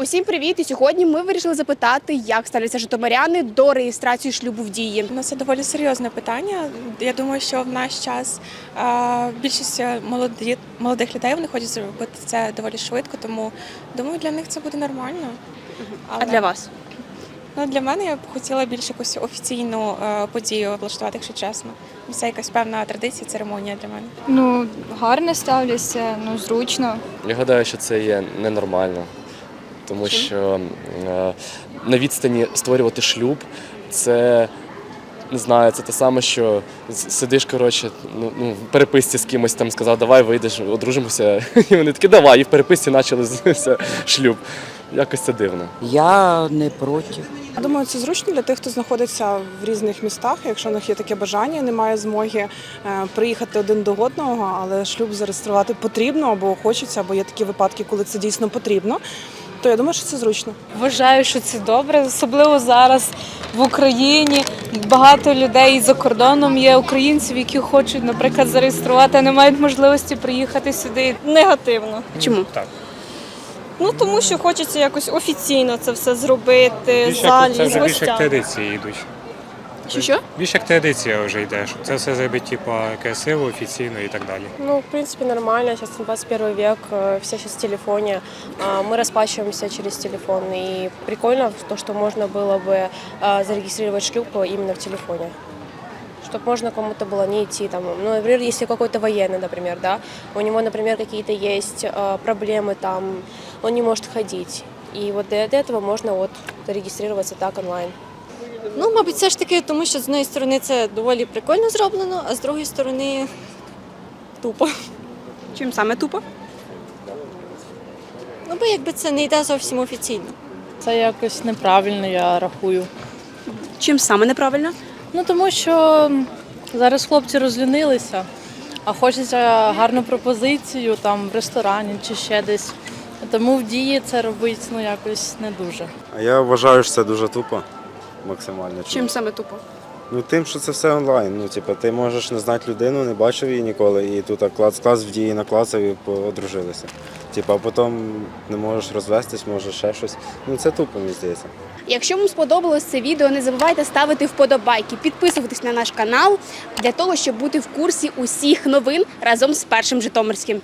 Усім привіт! І сьогодні ми вирішили запитати, як ставляться житомиряни до реєстрації шлюбу в дії. Ну, це доволі серйозне питання. Я думаю, що в наш час е, більшість молоді, молодих людей вони хочуть зробити це доволі швидко, тому думаю, для них це буде нормально. А для вас? Ну, для мене я б хотіла більш якусь офіційну е, подію влаштувати, якщо чесно. Це якась певна традиція, церемонія для мене. Ну, гарно ставлюся, ну зручно. Я гадаю, що це є ненормально, тому що е, на відстані створювати шлюб це. Не знаю, це те саме, що сидиш, коротше, ну, ну, в переписці з кимось там сказав, давай вийдеш, одружимося. І вони такі, давай, і в переписці почали все, шлюб. Якось це дивно. Я не проти. Я Думаю, це зручно для тих, хто знаходиться в різних містах. Якщо в них є таке бажання, немає змоги е, приїхати один до одного, але шлюб зареєструвати потрібно або хочеться, або є такі випадки, коли це дійсно потрібно. То я думаю, що це зручно. Вважаю, що це добре, особливо зараз в Україні. Багато людей за кордоном є українців, які хочуть, наприклад, зареєструвати, а не мають можливості приїхати сюди. Негативно. Чому? Ну тому що хочеться якось офіційно це все зробити, Більше залі це з вже більше як гостями. традиції йдуть. Що що? Більше як традиція вже йде, що це все зробить типу, красиво, офіційно і так далі. Ну, в принципе, нормально. Сейчас 21 век, э, все сейчас в телефоне. А, Мы расплачиваемся через телефон. И прикольно то, что можно было бы а, зарегистрировать шлюп именно в телефоне. Чтобы можно кому-то было не идти там. Ну, например, если какой-то военный, например, да, у него, например, какие-то есть а, проблемы там, он не может ходить. И вот для этого можно вот зарегистрироваться так онлайн. Ну, мабуть, все ж таки, тому що з однієї сторони це доволі прикольно зроблено, а з другої сторони тупо. Чим саме тупо? Ну, бо якби це не йде зовсім офіційно. Це якось неправильно, я рахую. Чим саме неправильно? Ну тому що зараз хлопці розлюнилися, а хочеться гарну пропозицію там в ресторані чи ще десь. Тому в дії це робить ну якось не дуже. А я вважаю, що це дуже тупо. Максимально. Чим саме тупо? Ну тим, що це все онлайн. Ну, типу, ти можеш не знати людину, не бачив її ніколи, і тут клац клас в дії наклацав і одружилися. Типу, а потім не можеш розвестись, може ще щось. Ну це тупо, мені здається. Якщо вам сподобалось це відео, не забувайте ставити вподобайки, підписуватись на наш канал для того, щоб бути в курсі усіх новин разом з першим Житомирським.